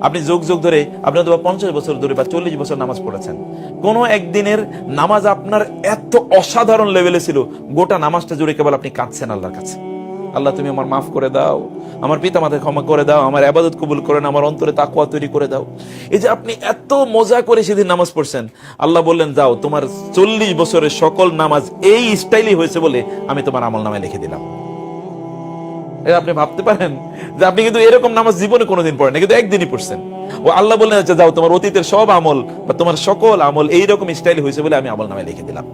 আপনি যুগ যুগ ধরে আপনি অথবা পঞ্চাশ বছর ধরে বা চল্লিশ বছর নামাজ পড়েছেন। কোনো একদিনের নামাজ আপনার এত অসাধারণ লেভেলে ছিল গোটা নামাজটা জুড়ে কেবল আপনি কাঁদছেন আল্লাহর কাছে। আল্লাহ তুমি আমার মাফ করে দাও। আমার পিতা মাতা ক্ষমা করে দাও। আমার আবাদত কবুল করে নাও, আমার অন্তরে তাকুয়া তৈরি করে দাও। এই যে আপনি এত মজা করে সেদিন নামাজ পড়ছেন আল্লাহ বললেন যাও তোমার চল্লিশ বছরের সকল নামাজ এই স্টাইলই হয়েছে বলে আমি তোমার আমল নামে লিখে দিলাম। এটা আপনি ভাবতে পারেন যে আপনি কিন্তু এরকম নামাজ জীবনে কোনোদিন পড়েন কিন্তু একদিনই পড়ছেন। ও আল্লাহ বললেন যে যাও, তোমার অতীতের সব আমল বা তোমার সকল আমল এইরকম স্টাইল হয়েছে বলে আমি আমল নামে লিখে দিলাম।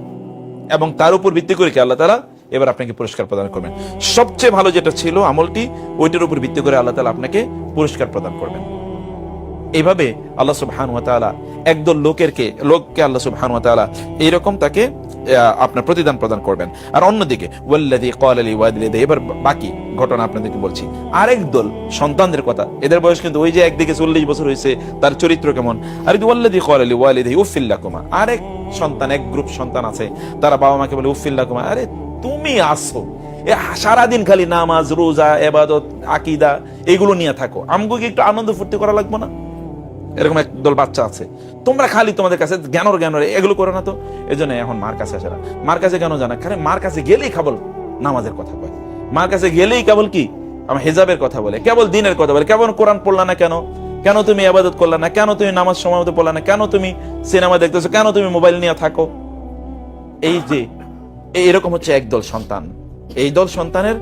এবং তার উপর ভিত্তি করে কি আল্লাহ তালা এবার আপনাকে পুরস্কার প্রদান করবেন। সবচেয়ে ভালো যেটা ছিল আমলটি, ওইটার উপর ভিত্তি করে আল্লাহ তালা আপনাকে পুরস্কার প্রদান করবেন। এইভাবে আল্লাহ সুবহান তাআলা একদল লোকেরকে, লোককে আল্লাহ সুবহান তাআলা এইরকম তাকে আপনার প্রতিদান প্রদান করবেন। আর অন্যদিকে এবার বাকি ঘটনা আপনাদেরকে বলছি। আরেক দল সন্তানদের কথা, এদের বয়স কিন্তু ওই যে একদিকে চল্লিশ বছর হয়েছে, তার চরিত্র কেমন? আর যদি ওয়াল্লাযী ক্বালা লিওয়ালিদি উফিল্লাকুমা আরেক সন্তান, এক গ্রুপ সন্তান আছে, তারা বাবা মাকে বলে উফিল্লা কুমা আরে, তুমি আসো। সারাদিন খালি নামাজ, রোজা, এবাদত, আকিদা, এগুলো নিয়ে থাকো। আমগো কি একটু আনন্দ ফুর্তি করা লাগবে না? এরকম একদল বাচ্চা আছে। তোমরা খালি তোমাদের কাছে জ্ঞানর জ্ঞানর এগুলো করো না তো। এই জন্য এখন মার কাছে আসে না। মার কাছে কেন জানা? কারণ মার কাছে গেলেই কেবল নামাজের কথা বলে মার কাছে গেলেই কেবল কি? আমার হেজাবের কথা বলে, কেবল দিনের কথা বলে। কেবল কোরআন পড়লা না কেন? কেন তুমি আবাদত করলা না? কেন তুমি নামাজ সময় মতো পড়লা না? কেন তুমি সিনেমা দেখতেছো? কেন তুমি মোবাইল নিয়ে থাকো? এই যে এরকম হচ্ছে একদল সন্তান। এই দল সন্তানের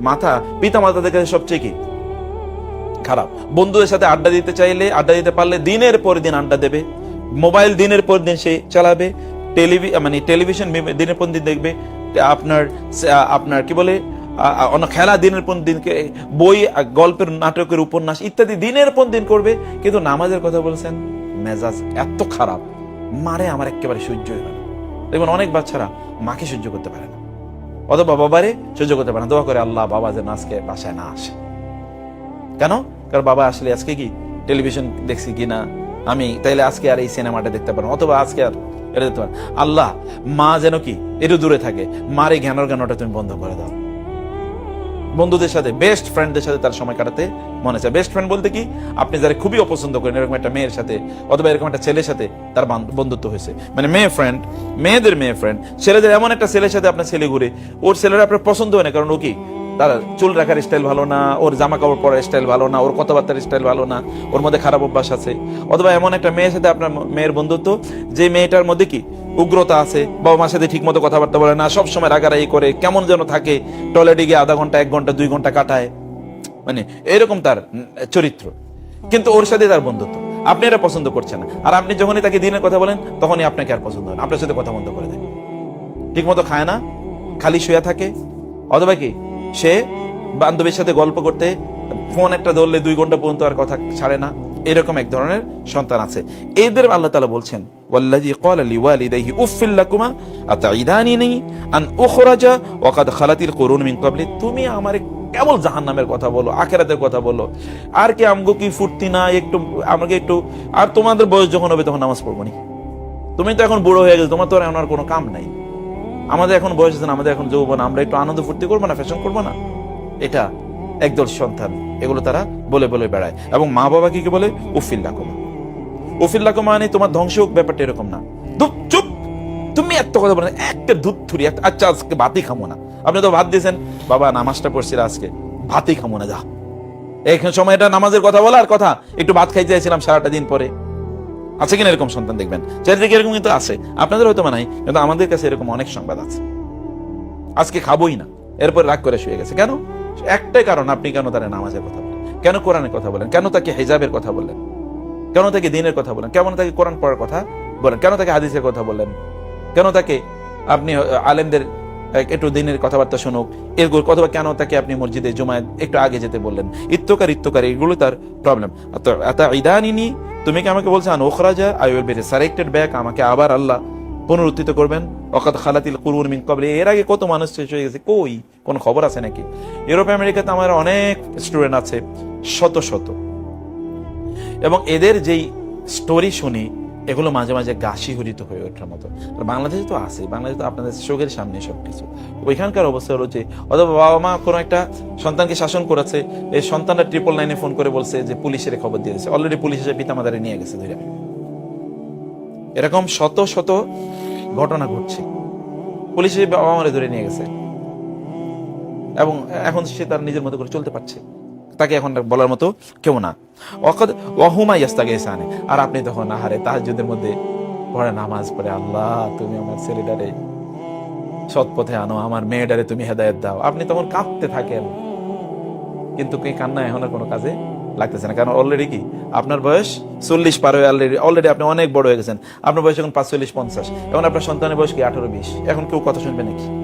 মাথা পিতা মাতাদের কাছে সবচেয়ে কি? খারাপ। বন্ধুদের সাথে আড্ডা দিতে চাইলে, আড্ডা দিতে পারলে দিনের পর দিন আড্ডা দেবে। মোবাইল দিনের পর দিন সে চালাবে। টেলিভি মানে টেলিভিশন দিনের পর দিন দেখবে। আপনার আপনার কি বলে? অন্য খেলা দিনের পর দিনকে, বই গল্পের, নাটকের উপন্যাস ইত্যাদি দিনের পর দিন করবে। কিন্তু নামাজের কথা বলছেন, মেজাজ এত খারাপ। মারে আমার একেবারে সহ্য হয় না। দেখুন অনেক বাচ্চারা মাকে সহ্য করতে পারে না। অথবা বাবারে সহ্য করতে পারে না। দোয়া করে আল্লাহ বাবা যেন আজকে বাসায় না আসে। কেন? কারণ বাবা আসলে আজকে কি টেলিভিশন দেখছি কিনা আমি তাইলে আজকে আর এই সিনেমাটা দেখতে পারব অথবা আজকে আর এটা দেখতে পারব আল্লাহ, মা যেন কি একটু দূরে থাকে। মার এই জ্ঞানর জ্ঞানটা তুমি বন্ধ করে দাও। বন্ধুদের সাথে বেস্ট ফ্রেন্ডদের সাথে তার সময় কাটাতে মনে চায়। বেস্ট ফ্রেন্ড বলতে কি, আপনি যারা খুবই অপছন্দ করেন, এরকম একটা মেয়ের সাথে অথবা এরকম একটা ছেলের সাথে তার বন্ধুত্ব হয়েছে। মানে মেয়ে ফ্রেন্ড মেয়েদের মেয়ে ফ্রেন্ড ছেলেদের এমন একটা ছেলের সাথে আপনার ছেলে ঘুরে, ওর ছেলেরা আপনার পছন্দ হয় না। কারণ ও কি তার চুল রাখার স্টাইল ভালো না, ওর জামা কাপড় পরার স্টাইল ভালো না, ওর কথাবার্তার স্টাইল ভালো না, ওর মধ্যে খারাপ অভ্যাস আছে। অথবা এমন একটা মেয়ের সাথে আপনার মেয়ের বন্ধুত্ব, যে মেয়েটার মধ্যে কি উগ্রতা আছে, বাবা মার সাথে ঠিক মতো কথাবার্তা বলে না সব সময় রাগারাগি করে, কেমন যেন থাকে টয়লেটে গিয়ে আধা ঘণ্টা, এক ঘণ্টা, দুই ঘণ্টা কাটায়। মানে এরকম তার চরিত্র। কিন্তু ওর সাথে তার বন্ধুত্ব। আপনি এটা পছন্দ করছেন না। আর আপনি যখনই তাকে দিনের কথা বলেন, তখনই আপনাকে আর পছন্দ হয় আপনার সাথে কথা বন্ধ করে দেয়। ঠিক মতো খায় না, খালি শুয়ে থাকে। অথবা কি সে বান্ধবীর সাথে গল্প করতে ফোন একটা ধরলে দুই ঘণ্টা পর্যন্ত আর কথা ছাড়ে না। এরকম এক ধরনের সন্তান আছে। এদের আল্লাহ তাআলা বলছেন, ওয়াল্লাযী ক্বালা লিওয়ালিদাইহি, উফফিল লাকুমা আতাইদানিনি আন ওয়া কাদ খালাতিল কুরুন মিন ক্বাবলি। তুমি আমারে কেবল জাহান্নামের কথা বলো, আখেরাতের কথা বলো। আর কি আমগো কি ফুর্তি না, একটু আমাকে একটু, আর তোমাদের বয়স যখন হবে তখন নামাজ পড়ব নি তুমি তো এখন বুড়ো হয়ে গেছো, তোমার তো আর কোনো কাম নাই। আমাদের এখন বয়স আছে আমাদের এখন যৌবন, আমরা একটু আনন্দ ফুর্তি করব না ফ্যাশন করব না? এটা একদল সন্তান, এগুলো তারা বলে বলে বেড়ায়। এবং মা বাবা কি বলে? উফিল্লা কমা উফিল্লা কমা মানে তোমার ধ্বংস হোক, ব্যাপারটা এরকম না। চুপ! তুমি এত কথা বলেন একটা দুধ থুরি, একটা আচ্ছা আজকে ভাতই খামো না। আপনি তো ভাত দিয়েছেন, বাবা, নামাজটা পড়ছিল আজকে, ভাতই খামো না, যা। এইখানে সময় এটা নামাজের কথা বলার কথা, একটু ভাত খাইতে চাইছিলাম সারাটা দিন পরে। আছে কিনা এরকম সন্তান দেখবেন? চারিদিকে এরকম কিন্তু আছে। আপনাদের হয়তো নাই কিন্তু আমাদের কাছে এরকম অনেক সংবাদ আছে। আজকে খাবোই না। এরপর রাগ করে শুয়ে গেছে। কেন? একটাই কারণ, আপনি কেন তারা নামাজের কথা বলেন? কেন কোরআনের কথা বলেন? কেন তাকে হেজাবের কথা বললেন কেন তাকে দিনের কথা বলেন? কেন তাকে কোরআন পড়ার কথা বলেন? কেন তাকে হাদিসের কথা বললেন কেন তাকে আপনি আলেমদের একটু দিনের কথাবার্তা শুনুক। এরগুলো অথবা কেন তাকে আপনি মসজিদে জুমায় একটু আগে যেতে বললেন। ইত্যকার ইত্যকার এগুলো তার প্রবলেম ইদানিনি, তুমি কি আমাকে বলছো বলছেন ওখরাজা I will be corrected back, আমাকে আবার আল্লাহ পুনরুত্থিত করবেন? অকাত খালাতিল কুরুন মিন কবলে এর আগে কত মানুষ শেষ হয়ে গেছে, কই? কোন খবর আছে নাকি? ইউরোপ, আমেরিকাতে আমার অনেক স্টুডেন্ট আছে, শত শত। এবং এদের যেই স্টোরি শুনি এগুলো মাঝে মাঝে গাছি হরিত হয়ে ওঠার মতো। বাংলাদেশে তো আছে বাংলাদেশে তো আপনাদের চোখের সামনে সবকিছু। ওইখানকার অবস্থা হলো যে, অথবা বাবা মা কোনো একটা সন্তানকে শাসন করেছে, এই সন্তানটা ট্রিপল নাইনে ফোন করে বলছে যে, পুলিশের খবর দিয়ে দিয়েছে। অলরেডি পুলিশ এসে পিতা মাতারে নিয়ে গেছে ধরে। এরকম শত শত ঘটনা ঘটছে। পুলিশ বাবা মারে ধরে নিয়ে গেছে। এবং এখন সে তার নিজের মতো করে চলতে পারছে। তাকে এখন বলার মতো কেউ না। অকদ ওহুমা ইয়াস্তাকে আর আপনি তখন আহারে তাহাজ্জুদের মধ্যে পড়ে নামাজ পড়ে, আল্লাহ তুমি আমার ছেলেটারে সৎ পথে আনো, আমার মেয়েটারে তুমি হেদায়েত দাও। আপনি তখন কাঁদতে থাকেন। কিন্তু এই কান্না এখন আর কোনো কাজে লাগতেছে না? কারণ অলরেডি কি? আপনার বয়স চল্লিশ পার হয়ে অলরেডি অলরেডি আপনি অনেক বড় হয়ে গেছেন। আপনার বয়স এখন পাঁচচল্লিশ পঞ্চাশ। এখন আপনার সন্তানের বয়স কি আঠারো বিশ? এখন কেউ কথা শুনবে নাকি?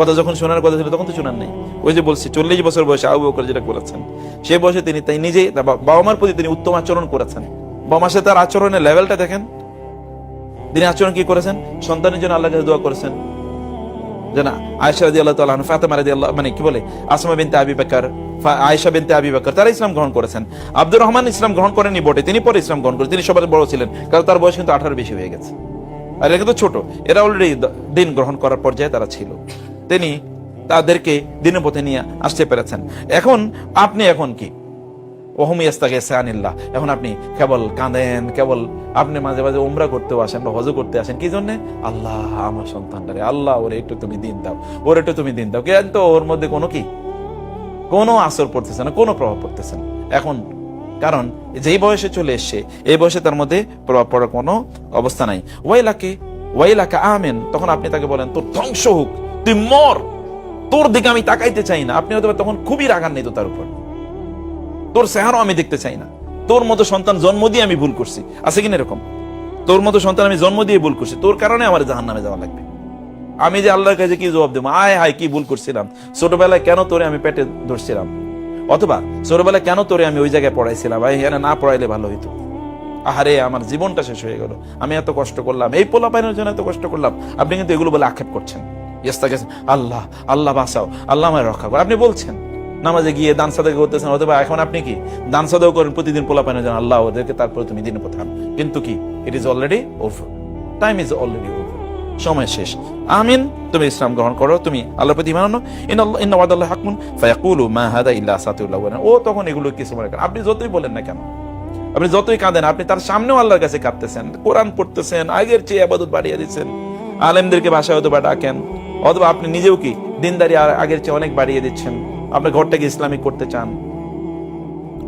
কথা যখন শোনার কথা ছিল, তখন তো শোনার নেই। ওই যে বলছি, চল্লিশ বছর বয়সে আবু বকর যেটা করেছেন সেই বয়সে তিনি, তাই নিজেই বাবা মার প্রতি তিনি উত্তম আচরণ করেছেন। বাবা মার সাথে তার আচরণের লেভেলটা দেখেন। তিনি আচরণ কি করেছেন? সন্তানের জন্য আল্লাহ দোয়া করেছেন। যে না, আয়েশা রাজি আল্লাহ তাআলা ফাতেমা রাজি আল্লাহ মানে কি বলে? আসমা বিনতে আবি বকর আয়েশা বিনতে আবি তারা ইসলাম গ্রহণ করেছেন। আব্দুর রহমান ইসলাম গ্রহণ করেননি বটে, তিনি পরে ইসলাম গ্রহণ করেন তিনি সবার বড় ছিলেন, কারণ তার বয়স কিন্তু আঠারো বেশি হয়ে গেছে। আর এরা কিন্তু ছোট, এরা অলরেডি দিন গ্রহণ করার পর্যায়ে তারা ছিল। তিনি তাদেরকে দিনের পথে নিয়ে আসতে পেরেছেন। এখন আপনি এখন কি? ওহমিয়াস্তাকে সানিল্লাহ, এখন আপনি কেবল কাঁদেন, কেবল আপনি মাঝে মাঝে উমরা করতেও আসেন বা হজও করতে আসেন, কি জন্য? আল্লাহ আমার সন্তানটারে, আল্লাহ ওরে একটু তুমি দিন দাও, ওর একটু তুমি দিন দাও। কিন্তু ওর মধ্যে কোনো কি? কোনো আসর পড়তেছে না, কোনো প্রভাব পড়তেছে না। এখন, কারণ যেই বয়সে চলে এসছে, এই বয়সে তার মধ্যে প্রভাব পড়ার কোনো অবস্থা নাই। ওয়াইলাকে, ওয়াইলাকা আমেন, তখন আপনি তাকে বলেন, তোর ধ্বংস হোক তুই মর। তোর দিকে আমি তাকাইতে চাই না। আপনি হয়তো তখন খুবই রাগান্বিত তার উপর। তোর চেহারা আমি দেখতে চাই না। তোর মতো সন্তান জন্ম দিয়ে আমি ভুল করছি। আছে কিনা এরকম? তোর মতো সন্তান আমি জন্ম দিয়ে ভুল করছি। তোর কারণে আমার জাহান নামে যাওয়া লাগবে। আমি যে আল্লাহর কাছে কি জবাব দেবো? আয় হায়, কি ভুল করছিলাম। ছোটবেলায় কেন তোরে আমি পেটে ধরছিলাম? অথবা ছোটবেলায় কেন তোরে আমি ওই জায়গায় পড়াইছিলাম? ভাই এখানে না পড়াইলে ভালো হইতো। আহারে, আমার জীবনটা শেষ হয়ে গেল। আমি এত কষ্ট করলাম। এই পোলা পাইনের জন্য এত কষ্ট করলাম। আপনি কিন্তু এগুলো বলে আক্ষেপ করছেন। আল্লাহ আল্লাহ বাঁচাও, আল্লাহ আমায় রক্ষা করো। আপনি বলছেন, নামাজে গিয়ে দান সাদা করতেছেন, অথবা এখন আপনি কি দান সাদাও করেন, প্রতিদিন পোলা পাইনের জন্য আল্লাহ ওদেরকে তারপরে তুমি দিনে পথান কিন্তু কি it is already over time is already over সময় শেষ। আমিন, তুমি ইসলাম গ্রহণ করো, তুমি আল্লাহর প্রতি মানো হাকমুন ফায়াকুলু মা হাদা ইল্লা আসাতিউল্লাহ ও তখন এগুলো কিছু মনে করেন। আপনি যতই বলেন না কেন, আপনি যতই কাঁদেন, আপনি তার সামনেও আল্লাহর কাছে কাঁদতেছেন। কোরআন পড়তেছেন, আগের চেয়ে আবাদত বাড়িয়ে দিচ্ছেন। আলেমদেরকে ভাষায় হয়তো বা ডাকেন। অথবা আপনি নিজেও কি দিনদারি আগের চেয়ে অনেক বাড়িয়ে দিচ্ছেন? আপনার ঘরটাকে ইসলামিক করতে চান?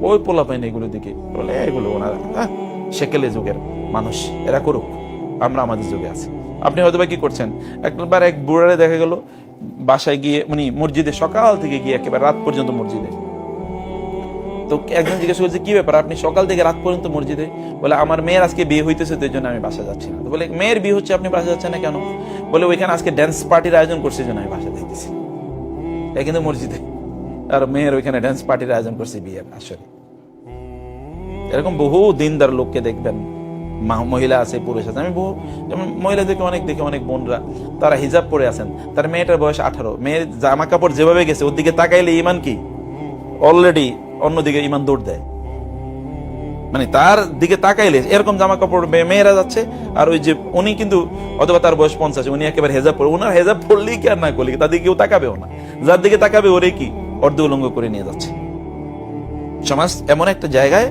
ওই পোলা পাইনি এগুলো দিকে। বলে, এগুলো ওনারা হ্যাঁ সেকেলে যুগের মানুষ। এরা করুক। আমরা আমাদের যুগে আছি। আপনি হয়তো বা কি করছেন? একবার এক বুড়ারে দেখা গেল, বাসায় গিয়ে, উনি মসজিদে সকাল থেকে গিয়ে একেবারে রাত পর্যন্ত মসজিদে। তো একজন জিজ্ঞেস করছে, কি ব্যাপার? আপনি সকাল থেকে রাত পর্যন্ত মসজিদে? বলে, আমার মেয়ের আজকে বিয়ে হইতেছে, তো জন্য আমি বাসা যাচ্ছি না। বলে, মেয়ের বিয়ে হচ্ছে, আপনি বাসা যাচ্ছেন না কেন? বলে, ওইখানে আজকে ড্যান্স পার্টির আয়োজন করছে জন্য আমি বাসা যাইতেছি। এটা কিন্তু মসজিদে আর মেয়ের ওইখানে ড্যান্স পার্টির আয়োজন করছে বিয়ের আসলে। এরকম বহু দিনদার লোককে দেখবেন মহিলা আছে, পুরুষ আছে। আমি বহু, যেমন মহিলাদেরকে অনেক দেখি, অনেক বোনরা, তারা হিজাব পরে আছেন। তার মেয়েটার বয়স আঠারো। মেয়ের জামা কাপড় যেভাবে গেছে, ওর দিকে তাকাইলে ইমান কি? অলরেডি অন্যদিকে ইমান দৌড় দেয়। মানে তার দিকে তাকাইলে এরকম জামা কাপড় মেয়েরা যাচ্ছে, আর ওই যে উনি কিন্তু অথবা তার বয়স পঞ্চাশ, উনি একেবারে হেজাব পরে ওনার হেজাব পড়লেই কি আর না করলে? দিকে কেউ তাকাবেও না। যার দিকে তাকাবে, ওরে কি? অর্ধ উলঙ্গ করে নিয়ে যাচ্ছে। সমাজ এমন একটা জায়গায়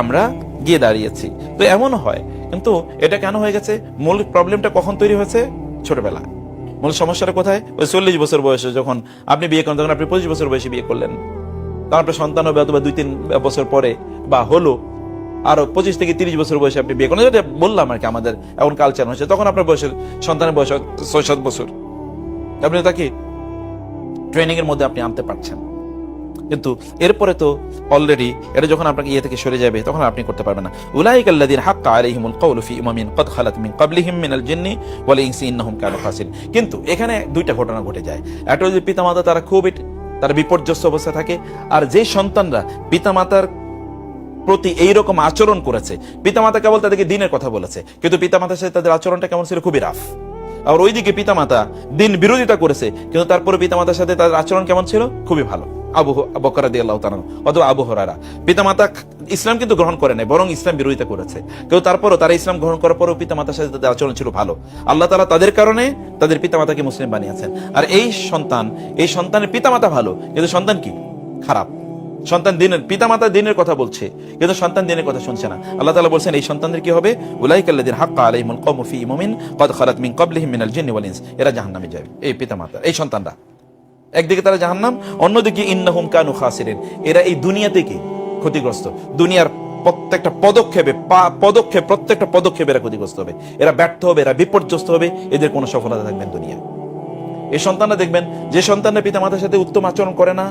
আমরা গিয়ে দাঁড়িয়েছি। তো এমন হয়, কিন্তু এটা কেন হয়ে গেছে? মূল প্রবলেমটা কখন তৈরি হয়েছে? ছোটবেলা মূল সমস্যাটা কোথায়? ওই চল্লিশ বছর বয়সে যখন আপনি বিয়ে করেন, তখন আপনি পঁচিশ বছর বয়সে বিয়ে করলেন। তারপরে সন্তান হবে অথবা দুই তিন বছর পরে বা হলো, আরও পঁচিশ থেকে তিরিশ বছর বয়সে আপনি বিয়ে করেন। যেটা বললাম আর কি আমাদের এখন কালচার হচ্ছে। তখন আপনার বয়সের সন্তানের বয়স ছয় সাত বছর। আপনি তাকে ট্রেনিং এর মধ্যে আপনি আনতে পারছেন। কিন্তু এরপরে তো অলরেডি এটা যখন আপনাকে ইয়ে থেকে সরে যাবে, তখন আপনি করতে পারবেন না। উলাইক আল্লাযীনা হাক্কা আলাইহিমুল কওলু ফি ইমামিন ক্বাদ খালাত মিন ক্বাবলিহিম মিনাল জিন্নি ওয়াল ইনসি ইন্নাহুম কানু খাসিন কিন্তু এখানে দুইটা ঘটনা ঘটে যায়। একটা হচ্ছে পিতামাতা, তারা খুব তারা বিপর্যস্ত অবস্থা থাকে। আর যে সন্তানরা পিতামাতার প্রতি এই রকম আচরণ করেছে, পিতামাতা কেবল তাদেরকে দিনের কথা বলেছে, কিন্তু পিতামাতার সাথে তাদের আচরণটা কেমন ছিল? খুবই রাফ আর ওইদিকে পিতামাতা দিন বিরোধিতা করেছে, কিন্তু তারপরে পিতামাতার সাথে তাদের আচরণ কেমন ছিল? খুবই ভালো। আবু বকরা দিয়ে আল্লাহ অথবা আবু হরারা পিতামাতা ইসলাম কিন্তু গ্রহণ করে নাই, বরং ইসলাম বিরোধিতা করেছে। কেউ তারপরও তারা ইসলাম গ্রহণ করার পরেও পিতামাতার সাথে তাদের আচরণ ছিল ভালো। আল্লাহ তালা তাদের কারণে তাদের পিতামাতাকে মুসলিম বানিয়েছেন। আর এই সন্তান, এই সন্তানের পিতামাতা ভালো, কিন্তু সন্তান কি? খারাপ। সন্তান দিনের পিতা পিতামাতা দিনের কথা বলছে, কিন্তু সন্তান দিনের কথা শুনছে না। আল্লাহ তাআলা বলছেন, এই সন্তানদের কি হবে? উলাইকাল্লাযিন হাক্কা আলাইহিমুল কওমু ফি ইমামিন কদ খালাত মিন মিনাল জিন্নি ওয়াল ইনস। এরা যাবে এই পিতামাতা, এই সন্তানরা। একদিকে তারা জাহান্নাম, অন্যদিকে ইন্নাহুম কানু খাসিরিন। এরা এই দুনিয়াতে কি? ক্ষতিগ্রস্ত। দুনিয়ার প্রত্যেকটা পদক্ষেপে পদক্ষেপ, প্রত্যেকটা পদক্ষেপে এরা ক্ষতিগ্রস্ত হবে। এরা ব্যর্থ হবে, এরা বিপর্যস্ত হবে, এদের কোনো সফলতা থাকবেন দুনিয়া এই সন্তানরা দেখবেন, যে সন্তানরা পিতামাতার সাথে উত্তম আচরণ করে না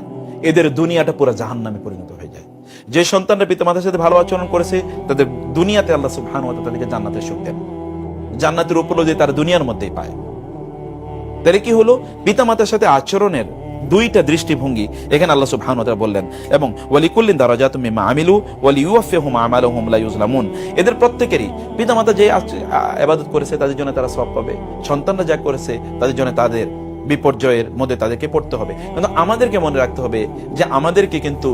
এদের দুনিয়াটা পুরো জাহান নামে পরিণত হয়ে যায়। যে সন্তানরা পিতামাতার সাথে ভালো আচরণ করেছে, তাদের দুনিয়াতে আল্লাহ তাআলা তাদেরকে জান্নাতের সুখ দেন। জান্নাতের উপলব্ধি তারা দুনিয়ার মধ্যেই পায়। তাহলে কি হলো? পিতামাতার সাথে আচরণের দুইটা দৃষ্টিভঙ্গি এখানে আল্লাহ সুবহানাহু ওয়া বললেন, এবং ওয়ালিকুল্লিন দারাজাতুম মিম্মা আমিলু ওয়ালিউওয়াফিহুম আমালাহুম লা ইউজলামুন। এদের প্রত্যেকেরই পিতামাতা যে ইবাদত করেছে, তাদের জন্য তারা সওয়াব পাবে। সন্তানরা যা করেছে, তাদের জন্য তাদের বিপর্যয়ের মধ্যে তাদেরকে পড়তে হবে। কিন্তু আমাদেরকে মনে রাখতে হবে যে আমাদেরকে কিন্তু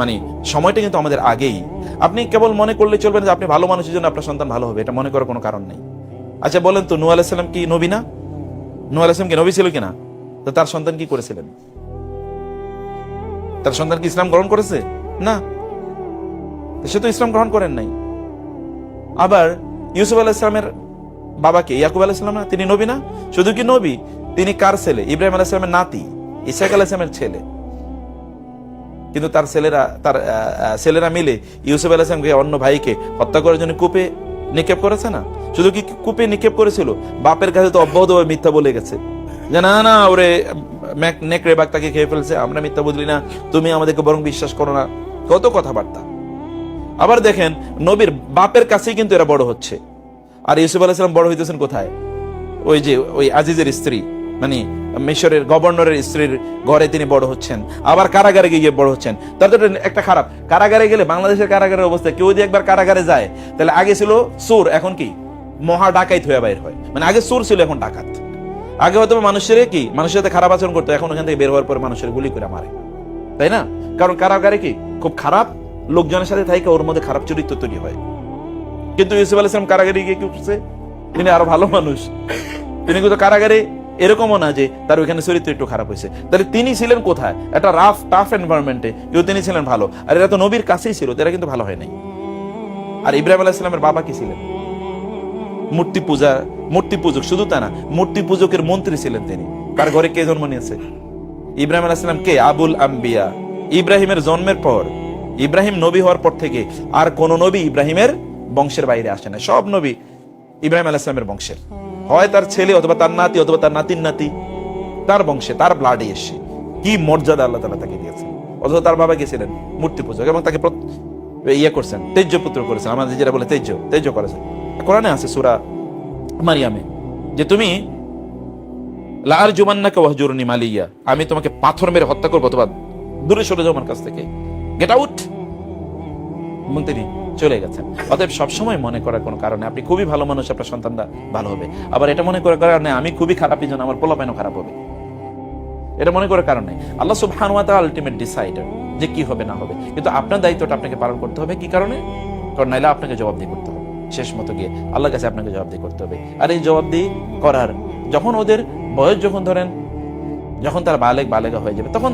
মানে সময়টা কিন্তু আমাদের আগেই। আপনি কেবল মনে করলে চলবে না যে আপনি ভালো মানুষের জন্য আপনার সন্তান ভালো হবে, এটা মনে করার কোনো কারণ নেই। আচ্ছা বলেন তো আলাইহিস সালাম কি নবী না? আলাইহিস সালাম কি নবী ছিল কিনা? তো তার সন্তান কি করেছিলেন? তার সন্তান কি ইসলাম গ্রহণ করেছে? না। সে তো ইসলাম গ্রহণ করেন নাই। আবার ইউসুফ আলাহ ইসলামের বাবাকে, ইয়াকুব আলাহ ইসলাম না, তিনি নবী না? শুধু কি নবী? তিনি কার ছেলে? ইব্রাহিম আলাহ ইসলামের নাতি ইসাক আলাহ ইসলামের ছেলে। কিন্তু তার ছেলেরা তার ছেলেরা মিলে ইউসুফ আলাহ ইসলামকে অন্য ভাইকে হত্যা করার জন্য কূপে নিক্ষেপ করেছে না? শুধু কি কূপে নিক্ষেপ করেছিল? বাপের কাছে তো অব্যাহতভাবে মিথ্যা বলে গেছে। যে না না, ওরে নেকড়ে বাঘ তাকে খেয়ে ফেলছে, আমরা মিথ্যা বুঝলি না, তুমি আমাদেরকে বরং বিশ্বাস করো না। কত কথাবার্তা। আবার দেখেন, নবীর বাপের কাছেই কিন্তু এরা বড় হচ্ছে। আর ইউসুফ আলাইসালাম বড় হইতেছেন কোথায়? ওই যে, ওই আজিজের স্ত্রী। মানে মিশরের গভর্নরের স্ত্রীর ঘরে তিনি বড় হচ্ছেন, আবার কারাগারে গিয়ে বড় হচ্ছেন। তার তো একটা খারাপ, কারাগারে গেলে বাংলাদেশের কারাগারের অবস্থা, কেউ যদি একবার কারাগারে যায়, তাহলে আগে ছিল সুর, এখন কি? মহা ডাকাইত হয়ে বাইর হয়। মানে আগে সুর ছিল, এখন ডাকাত। আগে হয়তো মানুষের কি? মানুষের সাথে খারাপ আচরণ করতো, এখন ওখান থেকে বের হওয়ার পর মানুষের গুলি করে মারে। তাই না? কারণ কারাগারে কি? খুব খারাপ, লোকজনের সাথে থাকে ওর মধ্যে খারাপ চরিত্র তৈরি হয়। কিন্তু ইউসুফ আল ইসলাম কারাগারে গিয়ে কি করছে? তিনি আরও ভালো মানুষ। তিনি কিন্তু কারাগারে এরকমও না যে তার ওইখানে চরিত্র একটু খারাপ হয়েছে। তাহলে তিনি ছিলেন কোথায়? একটা রাফ টাফ এনভায়রনমেন্টে কিন্তু তিনি ছিলেন ভালো। আর এরা তো নবীর কাছেই ছিল, তো এরা কিন্তু ভালো হয় নাই। আর ইব্রাহিম আলাহ ইসলামের বাবা কি ছিলেন? মূর্তি পূজা, মূর্তি পূজক, শুধু তা না, মূর্তি পূজকের মন্ত্রী ছিলেন তিনি। তার ঘরে কে জন্ম নিয়েছে? ইব্রাহিম আলাইসালাম কে? আবুল আম্বিয়া। ইব্রাহিমের জন্মের পর, ইব্রাহিম নবী হওয়ার পর থেকে আর কোন নবী ইব্রাহিমের বংশের বাইরে আসে না সব নবী ইব্রাহিম আলাইসলামের বংশের। হয় তার ছেলে অথবা তার নাতি অথবা তার নাতির নাতি, তার বংশে, তার ব্লাডে এসে কি মর্যাদা আল্লাহ তালা তাকে দিয়েছেন? অথবা তার বাবা গেছিলেন মূর্তি পূজক এবং তাকে ইয়ে করছেন, তেজ্য পুত্র করেছেন। আমাদের যেটা বলে তেজ্য তেজ্য করেছেন। কোরআনে আছে সুরা মারিয়ামে যে তুমি লার জুমান্নাকে ওয়াহজুরনি মালিয়া আমি তোমাকে পাথর মেরে হত্যা করব অথবা দূরে সরে যাও আমার কাছ থেকে। গেট আউট এবং তিনি চলে গেছেন অতএব সবসময় মনে করার কোনো কারণে আপনি খুবই ভালো মানুষ, আপনার সন্তানরা ভালো হবে। আবার এটা মনে করার কারণে আমি খুবই খারাপ জন্য আমার পোলাপাইনও খারাপ হবে। এটা মনে করার কারণে আল্লাহ সুবহানাহু ওয়া তাআলা আলটিমেট ডিসাইডার যে কি হবে, না হবে। কিন্তু আপনার দায়িত্বটা আপনাকে পালন করতে হবে। কি কারণে? কারণ নাইলে আপনাকে জবাবদিহি করতে হবে। শেষ মতো গিয়ে আল্লাহর কাছে আপনাকে জবাবদিহি করতে হবে। আর এই জবাবদিহি করার, যখন ওদের বয়স যখন ধরেন, যখন তারা বালেক বালেগা হয়ে যাবে, তখন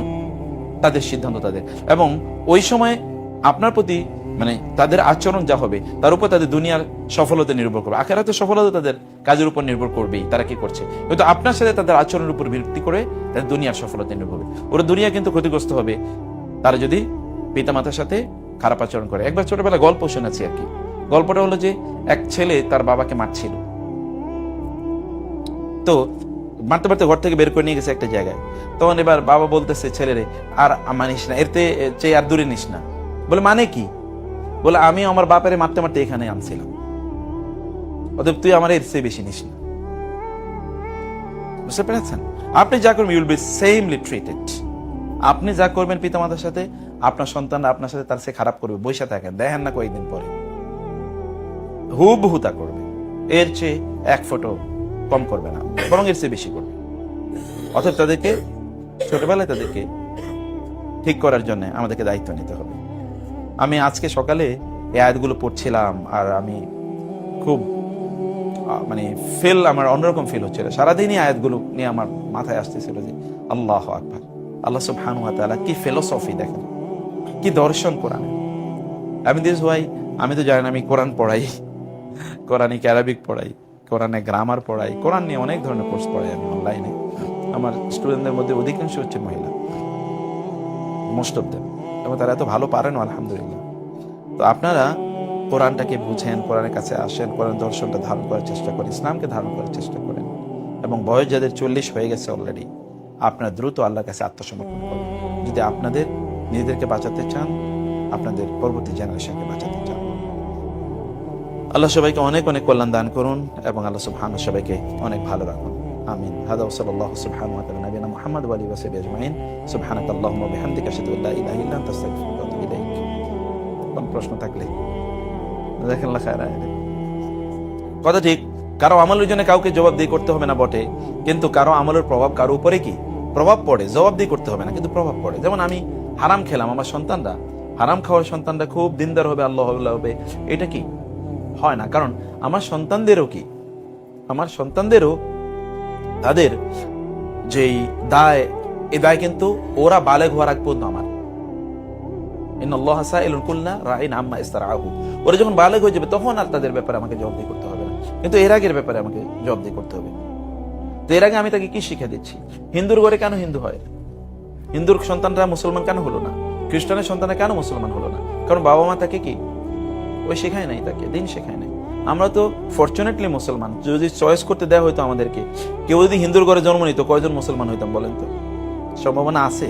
তাদের সিদ্ধান্ত তাদের। এবং ওই সময় আপনার প্রতি মানে তাদের আচরণ যা হবে, তার উপর তাদের দুনিয়ার সফলতা নির্ভর করবে। আখেরাতে সফলতা তাদের কাজের উপর নির্ভর করবেই, তারা কি করছে? কিন্তু আপনার সাথে তাদের আচরণের উপর ভিত্তি করে তাদের দুনিয়ার সফলতা নির্ভর করবে। ওরা দুনিয়া কিন্তু ক্ষতিগ্রস্ত হবে। তারা যদি পিতামাতার সাথে খারাপ আচরণ করে, একবার ছোটবেলা গল্প শুনেছি আর কি। গল্পটা হলো যে, এক ছেলে তার বাবাকে মারছিল। তো মারতে মারতে ঘর থেকে বের করে নিয়ে গেছে একটা জায়গায়। তখন এবার বাবা বলতেছে, ছেলেরে, আর মানিস না, এর তে- চেয়ে আর দূরে নিস না। বলে মানে কি? বলে আমি আমার বাপেরে মারতে মারতে এখানে আনছিলাম। অতএব তুই আমার এর চেয়ে বেশি নিস না। বুঝতে পেরেছেন? আপনি যা করবেন ইউল বি সেমলি ট্রিটেড আপনি যা করবেন পিতামাতার সাথে, আপনার সন্তানরা আপনার সাথে তার সে খারাপ করবে বৈশা থাকেন, দেখেন না কয়েকদিন পরে। হুবহু তা করবে। এর চেয়ে এক ফটো কম করবে না, বরং এর চেয়ে বেশি করবে। অতএব তাদেরকে, ছোটবেলায় তাদেরকে ঠিক করার জন্য আমাদেরকে দায়িত্ব নিতে হবে। আমি আজকে সকালে এই আয়াতগুলো পড়ছিলাম আর আমি খুব মানে ফিল আমার অন্যরকম ফিল হচ্ছিল। সারাদিনই আয়াতগুলো নিয়ে আমার মাথায় আসতেছিল যে আল্লাহ আকবার। আল্লাহ সুবহানাহু ওয়া তাআলা কি ফিলোসফি দেখেন, কি দর্শন কোরআন। আমি দিস ওয়াই আমি তো জানি না, আমি কোরআন পড়াই কোরআনিক অ্যারাবিক পড়াই, কোরআনে গ্রামার পড়াই, কোরআন নিয়ে অনেক ধরনের কোর্স পড়াই আমি অনলাইনে আমার স্টুডেন্টদের মধ্যে অধিকাংশ হচ্ছে মহিলা মোস্ট অফ দেম এবং তারা এত ভালো পারেন, আলহামদুলিল্লাহ। তো আপনারা কোরআনটাকে বুঝেন, কোরআনের কাছে আসেন, কোরআন দর্শনটা ধারণ করার চেষ্টা করেন, ইসলামকে ধারণ করার চেষ্টা করেন। এবং বয়স যাদের চল্লিশ হয়ে গেছে অলরেডি আপনারা দ্রুত আল্লাহর কাছে আত্মসমর্পণ করুন। যদি আপনাদের নিজেদেরকে বাঁচাতে চান, আপনাদের পরবর্তী জেনারেশনকে বাঁচাতে চান। আল্লাহ সবাইকে অনেক অনেক কল্যাণ দান করুন এবং আল্লাহ সুবহান সবাইকে অনেক ভালো রাখুন। আমিন। হাদা ওসল্লাহ সুবহান মুহাম্মদ ওয়া আলিহি ওয়া সাহবিহি আজমাইন। আল্লাহুম্মা ওয়া বিহামদিকা আশহাদু আল্লা ইলাহা ইল্লা আনতা, আস্তাগফিরুকা ওয়া আতুবু ইলাইক। কোন প্রশ্ন থাকলে? দেখেন খায়রা কথা ঠিক, কারও আমলের জন্য কাউকে জবাবদিহি করতে হবে না বটে, কিন্তু কারও আমলের প্রভাব কারও উপরে কি? প্রভাব পড়ে, জবাবদিহি করতে হবে না, কিন্তু প্রভাব পড়ে। যেমন আমি হারাম খেলাম, আমার সন্তানরা, হারাম খাওয়ার সন্তানরা খুব দিনদার হবে, আল্লাহ হবে। এটা কি? হয় না, কারণ আমার সন্তানদেরও কি? আমার সন্তানদেরও তাদের যেই দায়, এ দায় কিন্তু ওরা বালেগ হওয়ার আগ পর্যন্ত আমার। যখন হয়ে যাবে, তখন আর তাদের ব্যাপারে আমাকে করতে হবে না। কিন্তু এর আগের ব্যাপারে আমাকে করতে হবে। তো এর আগে আমি তাকে কি দিচ্ছি? হিন্দুর কেন হিন্দু হয়? হিন্দুর সন্তানরা মুসলমান কেন হলো না? খ্রিস্টানের সন্তানরা কেন মুসলমান হলো না? কারণ বাবা মা তাকে কি? ওই শেখায় নাই তাকে, দিন শেখায় নাই। আমরা তো ফরচুনেটলি মুসলমান। যদি চয়েস করতে দেওয়া হতো আমাদেরকে কেউ যদি হিন্দুর ঘরে জন্ম নিত কয়জন মুসলমান হইতাম বলেন তো? সম্ভাবনা আছে।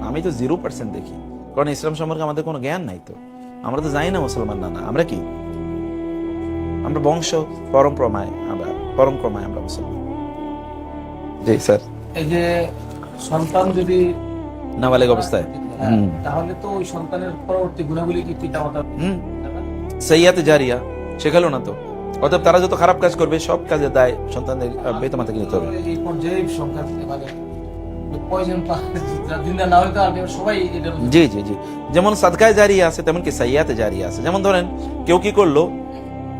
আমি তো জিরো পার্সেন্ট দেখি। কারণ ইসলাম সম্পর্কে আমাদের কোনো জ্ঞান নাই তো। আমরা তো জানি না মুসলমান না। না আমরা কি? আমরা বংশ পরম্পরায় আমরা পরম্পরায় আমরা মুসলমান। জি স্যার। এই যে সন্তান যদি নাবালিক অবস্থায়। হ্যাঁ, তাহলে তো ওই সন্তানের পরবর্তী গুণাবলী কি পিতা মাতা হুম। সৈয়াতে জারিয়া। শেখালো না তো। অতএব তারা যত খারাপ কাজ করবে সব কাজে দায় সন্তানদের বেতন মাতাকে নিতে হবে। এই পর্যায়ে সংখ্যা মানে জি জি জি। যেমন সাদকায় জারিয়া আছে তেমন কি সাইয়াতে জারিয়া আছে। যেমন ধরেন কেউ কি করল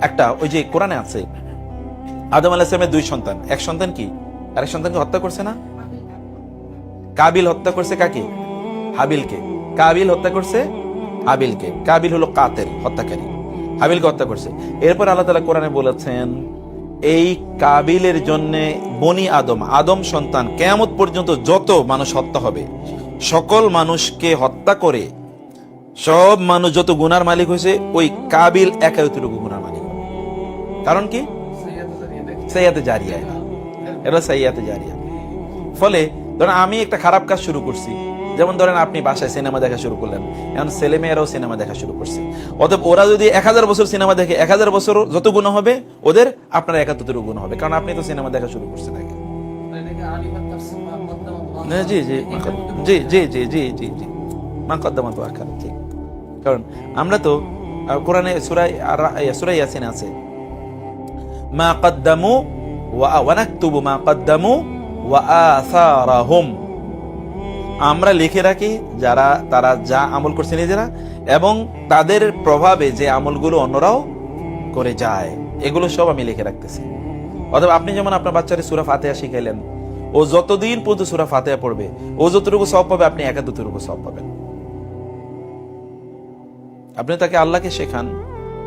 একটা ওই যে কোরআনে আছে আদম আলাহ ইসলামের দুই সন্তান। এক সন্তান কি? আরেক সন্তানকে হত্যা করছে না? কাবিল হত্যা করছে কাকে? হাবিলকে। কাবিল হত্যা করছে হাবিলকে। কাবিল হলো কাতের হত্যাকারী। হাবিলকে হত্যা করছে। এরপর আল্লাহ তালা কোরআনে বলেছেন, এই কাবিলের জন্য বনি আদম আদম সন্তান কেয়ামত পর্যন্ত যত মানুষ হত্যা হবে, সকল মানুষকে হত্যা করে সব মানুষ যত গুনার মালিক হয়েছে, ওই কাবিল একা অতটুকু গুনার মালিক কারণ কি? সাইয়াতে জারিয়া এটা সাইয়াতে জারিয়া। ফলে ধরেন আমি একটা খারাপ কাজ শুরু করছি যেমন ধরেন আপনি বাসায় সিনেমা দেখা শুরু করলেন, এখন ছেলে মেয়েরাও সিনেমা দেখা শুরু করছে। অতএব ওরা যদি এক হাজার বছর সিনেমা দেখে, এক হাজার বছর যত গুণ হবে, ওদের আপনার একাত্তর গুণ হবে, কারণ আপনি তো সিনেমা দেখা শুরু করছেন আগে। জি জি জি জি জি জি জি জি। মা কদ্দামাত আখার ঠিক। কারণ আমরা তো কোরআনে সুরাই সুরাই ইয়াসিন আছে। মা কদ্দামু ওয়া ওয়ানাকতুবু মা কদ্দামু ওয়া আসারাহুম। আমরা লিখে রাখি যারা, তারা যা আমল করছে নিজেরা এবং তাদের প্রভাবে যে আমলগুলো অন্যরাও করে যায়। এগুলো সব আমি লিখে রাখতেছি। অথবা আপনি যেমন আপনার বাচ্চারে সুরা ফাতেহা শিখাইলেন, ও যতদিন পর্যন্ত সুরা ফাতেহা পড়বে, ও যতটুকু সব পাবে, আপনি একাদতটুকু সব পাবেন। আপনি তাকে আল্লাহকে শেখান,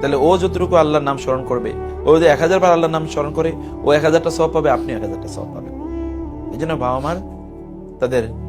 তাহলে ও যতটুকু আল্লাহর নাম স্মরণ করবে, ও যদি এক হাজার বার আল্লাহর নাম স্মরণ করে, ও এক হাজারটা সব পাবে, আপনি এক হাজারটা সব পাবেন। এই জন্য বাবা মার তাদের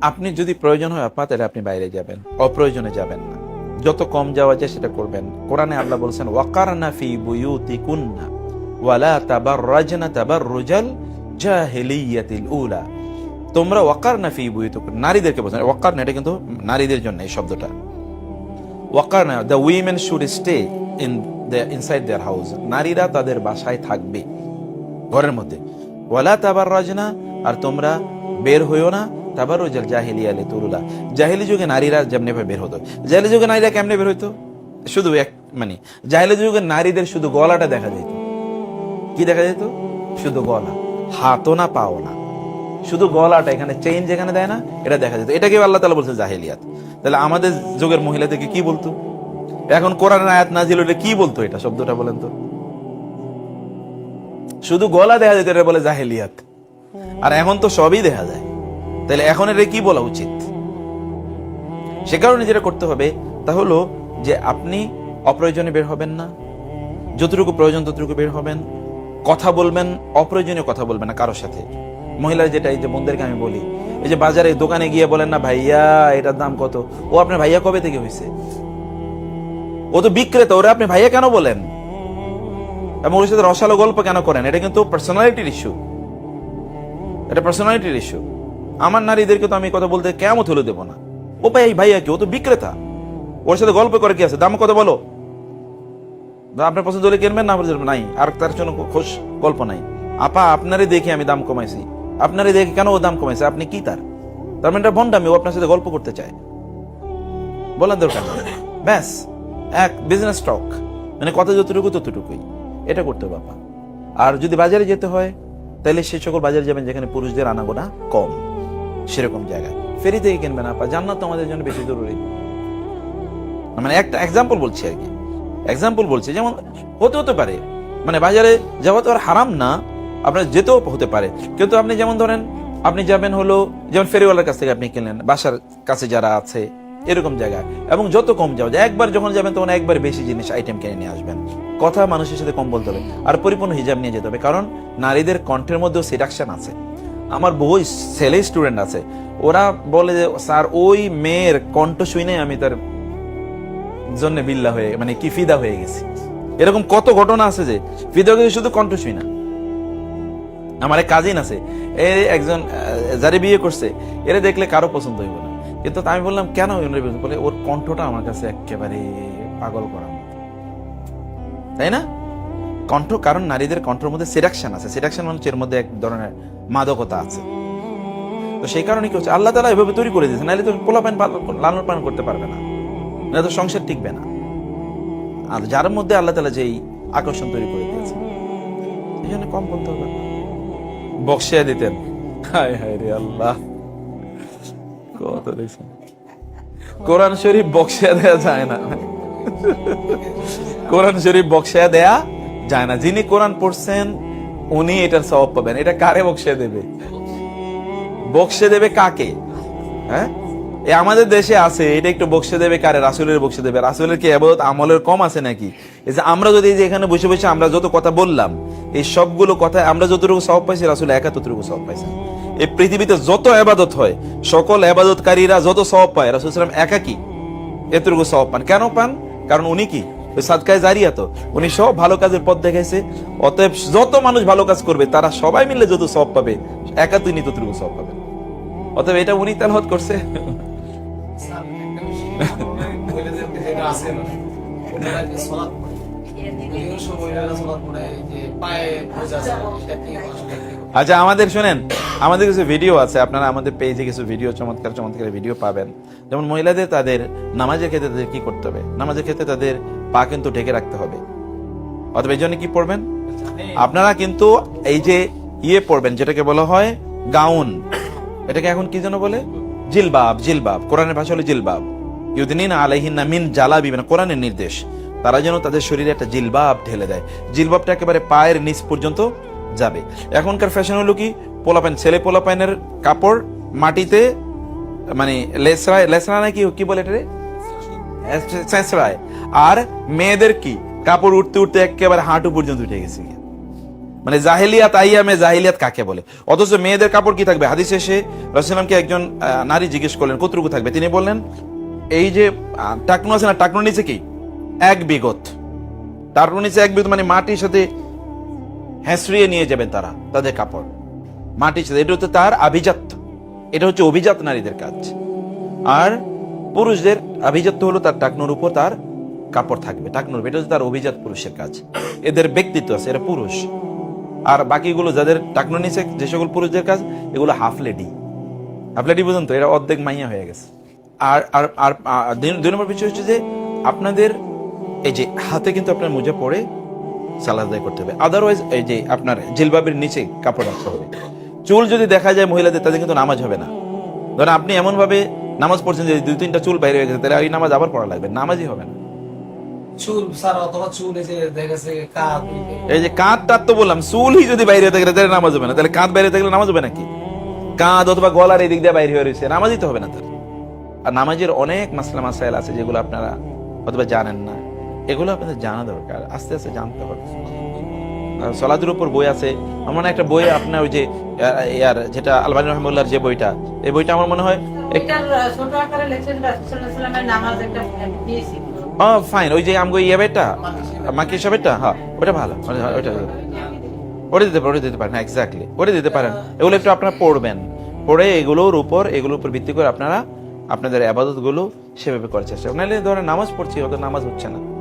আপনি যদি প্রয়োজন হয় আপা, তাহলে আপনি বাইরে যাবেন। অপ্রয়োজনে যাবেন না। যত কম যাওয়া যায় সেটা করবেন। কোরআনে আল্লাহ বলছেন, ওয়াকারনা ফি বুয়ুতিকুন্না ওয়ালা তাবাররাজনা তাবাররুজাল জাহিলিয়াতিল উলা। তোমরা ওয়াকার না ফি বুয়ুতুকুম নারীদেরকে বোঝায়। ওয়াকার না এটা কিন্তু নারীদের জন্য এই শব্দটা। ওয়াকার না the women should stay in inside their house. নারীরা তাদের বাসায় থাকবে ঘরের মধ্যে। ওয়ালা তাবার রাজনা আর তোমরা বের হইও না। তাবার ওজাল জাহিলিয়া লে তুরুলা জাহিলি যুগে নারীরা বের হতো। যুগে নারীরা কেমনে বের শুধু এক মানে যুগে নারীদের শুধু গলাটা দেখা যেত কি দেখা যেত শুধু গলা। হাতও না, পাও না। শুধু গলাটা এখানে চেইন যেখানে দেয় না, এটা দেখা যেত এটাকে আল্লাহ তালা বলছে জাহেলিয়াত। তাহলে আমাদের যুগের মহিলাদেরকে কি বলতো? এখন কোরআন আয়াত নাজিল হলে কি বলতো এটা শব্দটা বলেন তো? শুধু গলা দেখা যেত এটা বলে জাহেলিয়াত। আর এখন তো সবই দেখা যায়। তাহলে এখন এটা কি বলা উচিত? সে কারণে যেটা করতে হবে, তা হলো যে আপনি অপ্রয়োজনে বের হবেন না, যতটুকু প্রয়োজন ততটুকু বের হবেন, কথা বলবেন, অপ্রয়োজনীয় কথা বলবেন না কারোর সাথে। মহিলার যেটা এই যে বোনদেরকে আমি বলি, এই যে বাজারে দোকানে গিয়ে বলেন না, ভাইয়া, এটার দাম কত? ও আপনার ভাইয়া কবে থেকে হয়েছে ও তো বিক্রেতা, ওরা আপনি ভাইয়া কেন বলেন? এবং ওর সাথে রসালো গল্প কেন করেন? এটা কিন্তু পার্সোনালিটির ইস্যু এটা পার্সোনালিটির ইস্যু আমার নারীদেরকে তো আমি কথা বলতে কেমন হলে দেবো না। ও ভাই, এই ভাইয়া কি? ও তো বিক্রেতা। ওর সাথে গল্প করে কি আছে? দাম কত বলো? আপনার পছন্দ হলে কিনবেন, না হলে নাই। আর তার জন্য খোশ গল্প নাই। আপা, আপনারই দেখে আমি দাম কমাইছি। আপনারই দেখে কেন ও দাম কমাইছে? আপনি কি তার? তার মানে বন্ডামি ও আপনার সাথে গল্প করতে চায়। বলার দরকার ব্যাস, এক বিজনেস স্টক মানে কত যতটুকু ততটুকুই। এটা করতে হবে আপা। আর যদি বাজারে যেতে হয়, তাহলে সে সকল বাজারে যাবেন যেখানে পুরুষদের আনাগোনা কম। সেরকম জায়গায়। ফেরি থেকে কিনবেন আপা, জান্নাত তো আমাদের জন্য বেশি জরুরি। মানে একটা এক্সাম্পল বলছি আর কি। এক্সাম্পল বলছি, যেমন হতে হতে পারে। মানে বাজারে যাওয়া তো আর হারাম না, আপনার যেতেও হতে পারে। কিন্তু আপনি যেমন ধরেন, আপনি যাবেন হলো, যেমন ফেরিওয়ালার কাছ থেকে আপনি কিনলেন, বাসার কাছে যারা আছে, এরকম জায়গা এবং যত কম যায়, একবার যখন যাবেন তখন একবার বেশি জিনিস আইটেম কিনে নিয়ে আসবেন। কথা মানুষের সাথে কম বলতে হবে। আর পরিপূর্ণ হিজাব নিয়ে যেতে হবে। কারণ নারীদের কণ্ঠের মধ্যেও সিডাকশন আছে। আমার বহু ছেলে স্টুডেন্ট আছে। ওরা বলে যে, স্যার, ওই মেয়ের কণ্ঠ শুনে আমি তার জন্য বিল্লা হয়ে মানে কি ফিদা হয়ে গেছি। এরকম কত ঘটনা আছে যে, ফিদা হয়ে শুধু কণ্ঠ শুই না। আমার এক কাজিন আছে, এ একজন যারে বিয়ে করছে, এরা দেখলে কারও পছন্দ হইব না। কিন্তু আমি বললাম, কেন বলে, ওর কণ্ঠটা আমার কাছে একেবারে পাগল করা তাই না? কণ্ঠ, কারণ নারীদের কণ্ঠের মধ্যে সিডাকশন আছে। সিডাকশন মানে এর মধ্যে এক ধরনের মাদকতা আছে। তো সেই কারণে কি হচ্ছে? আল্লাহ তালা এভাবে তৈরি করে দিয়েছে, নাহলে তো পোলা পান লালন পালন করতে পারবে না। না তো সংসার টিকবে না। আর যার মধ্যে আল্লাহ তালা যেই আকর্ষণ তৈরি করে দিয়েছে, এই জন্য কম বলতে হবে বক্সিয়া দিতেন। হায় হায় রে আল্লাহ। কত দেখছেন? কোরআন শরীফ বক্সিয়া দেয়া যায় না। কোরআন শরীফ বক্সিয়া দেয়া যায় না। যিনি কোরআন পড়ছেন, উনি এটার স্বভাব পাবেন। এটা কারে বক্সিয়া দেবে? বক্সে দেবে কাকে? হ্যাঁ? এ আমাদের দেশে আছে, এটা একটু বক্সে দেবে কারে? রাসুলের বক্সে দেবে। রাসুলের কি এবাদত আমলের কম আছে নাকি? এই যে আমরা যদি যে এখানে বসে বসে আমরা যত কথা বললাম, এই সবগুলো কথা আমরা যতটুকু সব পাইছি, রাসুল একা ততটুকু সব পাইছে এই পৃথিবীতে যত আবাদত হয়, সকল আবাদতকারীরা যত সব পায়, রাসুল সালাম একা কি এতটুকু সব পান। কেন পান? কারণ উনি কি? ওই সাদকায় জারিয়া তো, উনি সব ভালো কাজের পথ দেখাইছে। অতএব যত মানুষ ভালো কাজ করবে, তারা সবাই মিলে যত সব পাবে একা তিনি ততটুকু সব পাবে। অতএব এটা উনি তালহত করছে? আচ্ছা আমাদের শুনেন, আমাদের কিছু ভিডিও আছে, আপনারা আমাদের পেজে কিছু ভিডিও চমৎকার চমৎকার ভিডিও পাবেন। যেমন মহিলাদের তাদের নামাজের ক্ষেত্রে তাদের কি করতে হবে? নামাজের ক্ষেত্রে তাদের পা কিন্তু ঢেকে রাখতে হবে। অথবা এই জন্য কি পড়বেন? আপনারা কিন্তু এই যে ইয়ে পড়বেন যেটাকে বলা হয় গাউন এটাকে এখন কি যেন বলে? জিলবাব জিলবাব কোরআনের ভাষা হলো জিলবাব। ইউদিন আলাইহিন্না মিন জালাবি মানে কোরআনের নির্দেশ। তারা যেন তাদের শরীরে একটা জিলবাব ঢেলে দেয়। জিলবাবটা একেবারে পায়ের নিচ পর্যন্ত যাবে। এখনকার ফ্যাশন হলো কি? পোলা পোলাপাইন ছেলে পোলা পোলাপাইনের কাপড় মাটিতে মানে লেসরায় লেসরা নাকি কি কি বলে এটা রে? চেঁচড়ায় আর মেয়েদের কি? কাপড় উঠতে উঠতে একেবারে হাঁটু পর্যন্ত উঠে গেছে মানে জাহেলিয়াত, আইয়ামে জাহিলিয়াত কাকে বলে? অথচ মেয়েদের কাপড় কি থাকবে? হাদিসে এসে রসুলামকে একজন নারী জিজ্ঞেস করলেন, কতটুকু থাকবে? তিনি বললেন, এই যে টাকনু আছে না, টাকনুর নিচে কি? এক বিগত। টাকনুর নিচে এক বিগত মানে মাটির সাথে হ্যাঁসড়িয়ে নিয়ে যাবেন তারা, তাদের কাপড়। মাটির সাথে, এটা হচ্ছে তার আভিজাত্য। এটা হচ্ছে অভিজাত নারীদের কাজ। আর পুরুষদের আভিজাত্য হলো তার টাকনোর উপর তার কাপড় থাকবে টাকনোর উপর। এটা হচ্ছে তার অভিজাত পুরুষের কাজ। এদের ব্যক্তিত্ব আছে, এরা পুরুষ। আর বাকিগুলো যাদের টাকনো নিচে যে সকল পুরুষদের কাজ, এগুলো হাফ লেডি হাফ লেডি বুঝুন তো এরা অর্ধেক মাইয়া হয়ে গেছে। আর আর আর দুই- নম্বর বিষয় হচ্ছে যে, আপনাদের এই যে হাতে কিন্তু আপনার মোজা পরে আদায় করতে হবে। আদারওয়াইজ এই যে আপনার জিলবাবের নিচে কাপড় রাখতে হবে। চুল যদি দেখা যায় মহিলাদের, তাদের কিন্তু নামাজ হবে না। ধরেন আপনি এমনভাবে নামাজ পড়ছেন যে দুই, তিনটা চুল বাইরে হয়ে গেছে, তাহলে এই নামাজ আবার পড়া লাগবে। নামাজই হবে না। চুল স্যার অথবা চুল এই যে দেখা কাঁধ। এই যে কাঁধ তো বললাম চুলই যদি বাইরে থাকে তাহলে নামাজ হবে না তাহলে কাঁধ বাইরে থাকলে নামাজ হবে নাকি? কাঁধ অথবা গলার এই দিক দিয়ে বাইরে হয়ে রয়েছে নামাজই তো হবে না তার আর নামাজের অনেক মাসলা মাসাইল আছে যেগুলো আপনারা অথবা জানেন না। এগুলো আপনাদের জানা দরকার আস্তে আস্তে জানতে হবে। সলাদের উপর বই আছে আমার মনে হয় একটা বই আপনার ওই যে ইয়ার যেটা আলবানী রহমুল্লার যে বইটা এই বইটা আমার মনে হয় ছোট আকারে লেখছেন রাসূলুল্লাহ নামাজ একটা দিয়েছিল ফাইন ওই যে আমগো ইয়ে বেটা মাকি সাহেবটা হ্যাঁ ওটা ভালো। ওটা- ওটা দিতে পারেন, ওটা দিতে পারেন এক্স্যাক্টলি ওটা দিতে পারেন। এগুলো একটু আপনারা পড়বেন। পড়ে এগুলোর উপর এগুলোর উপর ভিত্তি করে আপনারা আপনাদের আবাদতগুলো সেভাবে করার চেষ্টা। নাহলে ধরেন নামাজ পড়ছি হয়তো নামাজ হচ্ছে না।